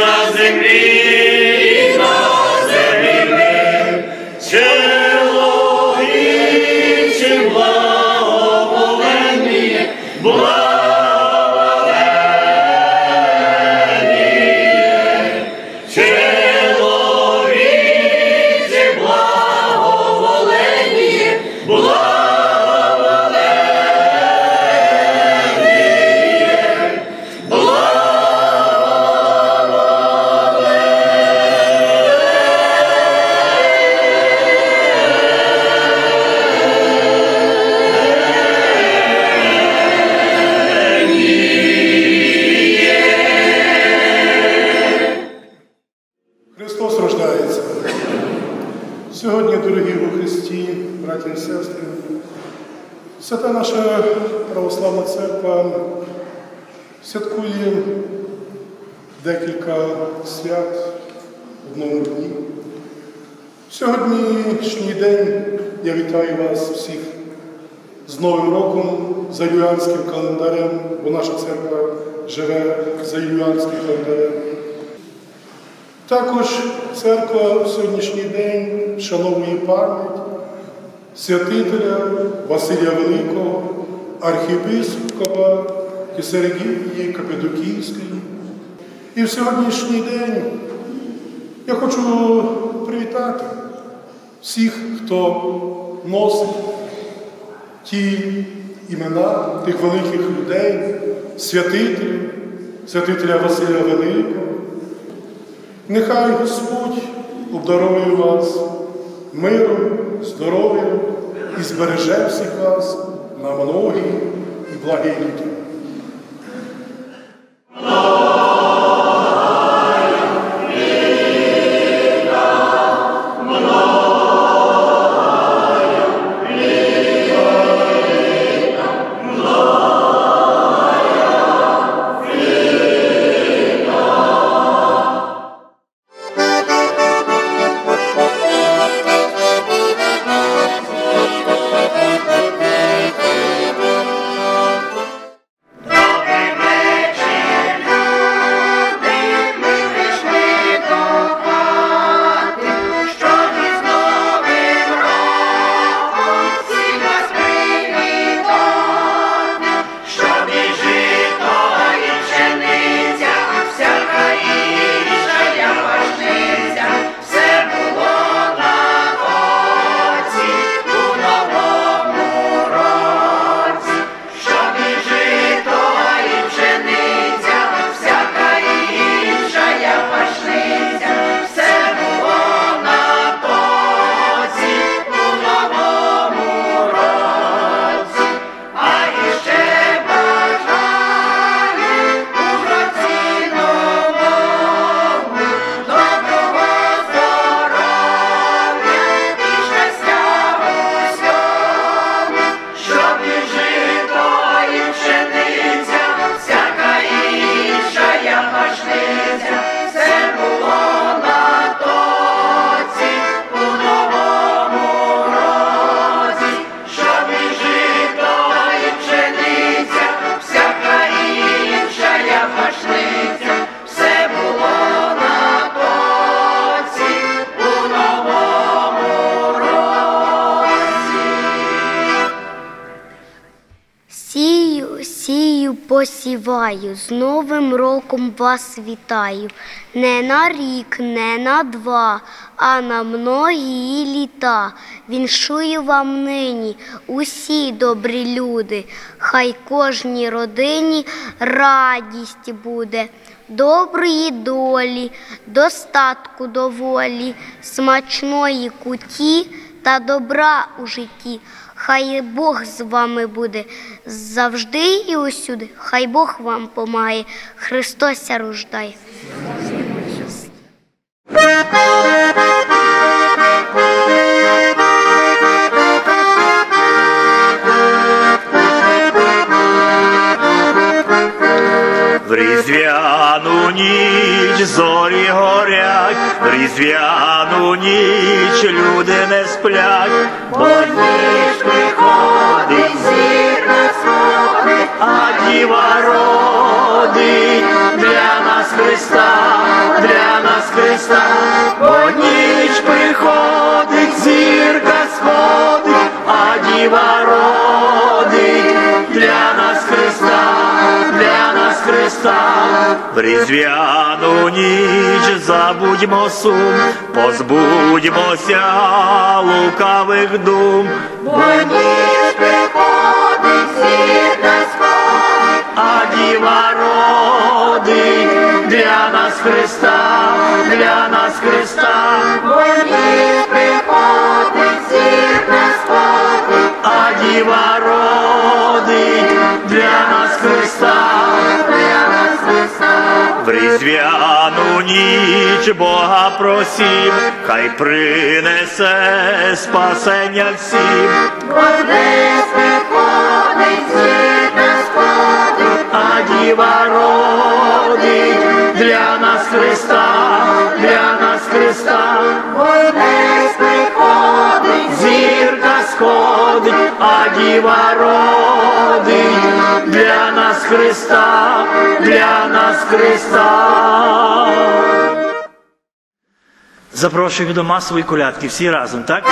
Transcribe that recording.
на землі. Православна церква святкує декілька свят в одному дні. Сьогоднішній день я вітаю вас всіх з Новим роком за юліанським календарем, бо наша церква живе за юліанським календарем. Також церква в сьогоднішній день вшановує пам'ять святителя Василія Великого, архієпископа Кисергії Капедокійської. І в сьогоднішній день я хочу привітати всіх, хто носить ті імена тих великих людей, святителів, святителя Василя Великого. Нехай Господь обдарує вас миром, здоров'ям і збереже всіх вас на многі і благі літа. Посіваю, з Новим роком вас вітаю. Не на рік, не на два, а на многії літа. Віншую вам нині усі добрі люди, хай кожній родині радість буде, доброї долі, достатку доволі, смачної куті та добра у житті. Хай Бог з вами буде завжди і усюди. Хай Бог вам помагає. Христося рождає. Різдвяну ніч зорі горять, в різдвяну ніч люди не сплять, бо ніч приходить, зірка сходить, а діва родить для нас Христа, для нас Христа, бо ніч приходить, зірка сходить, а діва в різдвяну ніч забудьмо сум, позбудьмося лукавих дум, бо ніч приходить зір на сходить, а діва родить для нас Христа, для нас Христа, бо ніч приходить зір різдвяну ніч Бога просім, хай принесе спасення всім. Діва родить для нас Христа, для нас Христа. Запрошую до масової колядки всі разом, так?